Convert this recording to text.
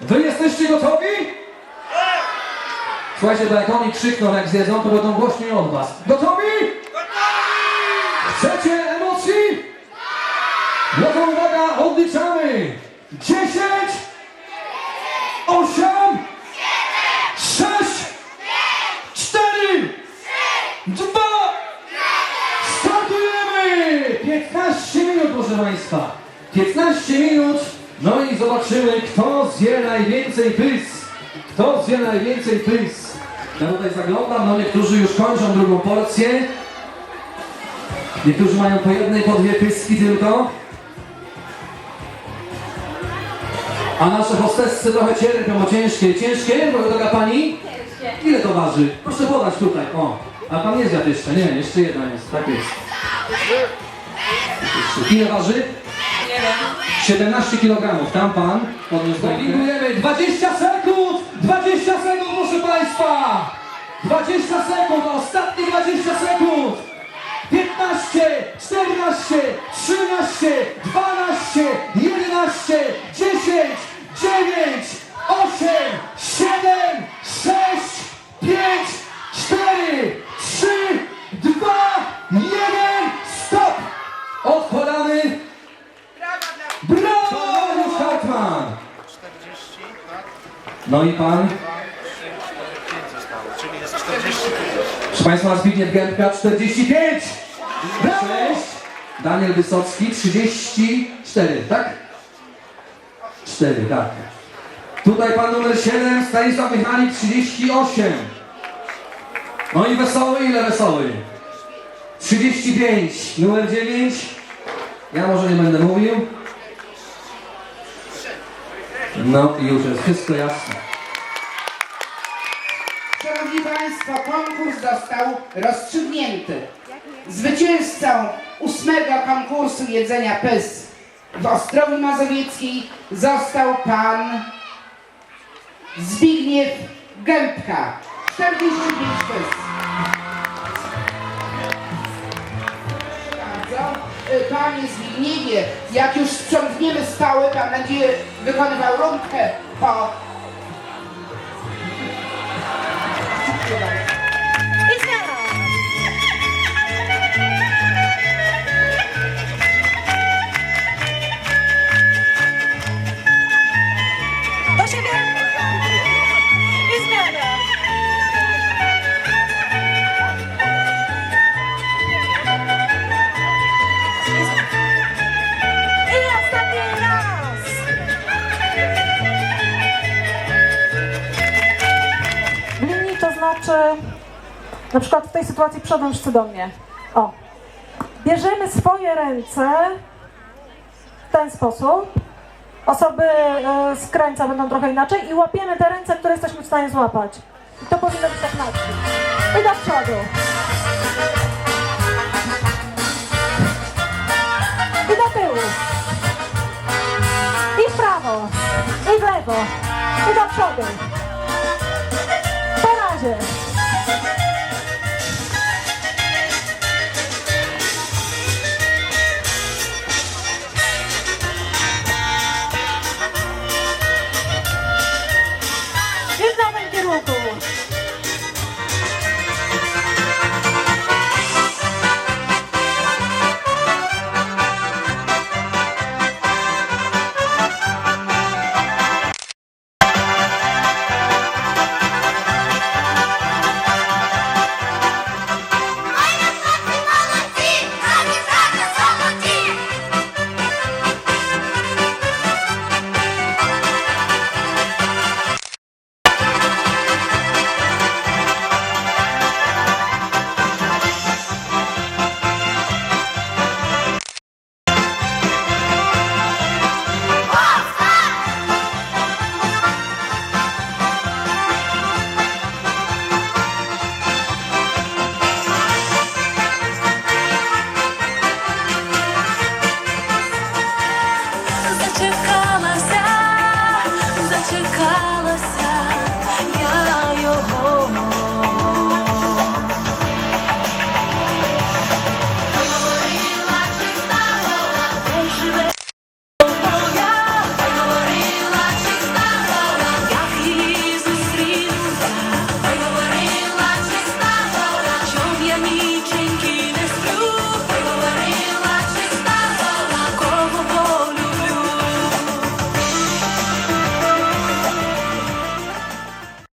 Wy jesteście gotowi? Słuchajcie, bo jak oni krzykną, jak zjedzą, to będą głośniej od was. Gotowi? Chcecie emocji? No to uwaga, odliczamy! 10, 8, 6, 4, 2, startujemy! 15 minut, proszę Państwa. 15 minut, no i zobaczymy, kto zje najwięcej pys. Kto zje najwięcej pys. Ja tutaj zaglądam, no niektórzy już kończą drugą porcję. Niektórzy mają po jednej, po dwie pyski tylko. A nasze hostessy trochę cierpią, bo ciężkie. Ciężkie, droga pani? Ile to waży? Proszę podać tutaj, o. A pan nie zjadł jeszcze, nie, jeszcze jedna jest, tak jest. Ile waży? Nie wiem. 17 kg, tam pan podniósł Dopingujemy, 20 sekund! 20 sekund, proszę państwa! 20 sekund, ostatnie 20 sekund! 15, No i pan? 5 zostało, czyli jest 45. Proszę Państwa, Zbigniew Gębka 45! Brawo! 6. Daniel Wysocki 34, tak? 4, tak. Tutaj pan numer 7, Stanisław Michalik 38. No i wesoły, ile wesoły? 35, numer 9. Ja może nie będę mówił. No i już jest wszystko jasne. Szanowni Państwo, konkurs został rozstrzygnięty. Zwycięzcą ósmego konkursu jedzenia pys w Ostrowi Mazowieckiej został pan Zbigniew Gębka. 45 pys. Panie Zbigniewie, jak już sprzątniemy stoły, pan będzie wykonywał rundkę po na przykład w tej sytuacji wszyscy do mnie. O. Bierzemy swoje ręce w ten sposób. Osoby e, z krańca będą trochę inaczej i łapiemy te ręce, które jesteśmy w stanie złapać. I to powinno być tak na. I do przodu. I do tyłu. I w prawo. I w lewo. I do przodu. Po razie.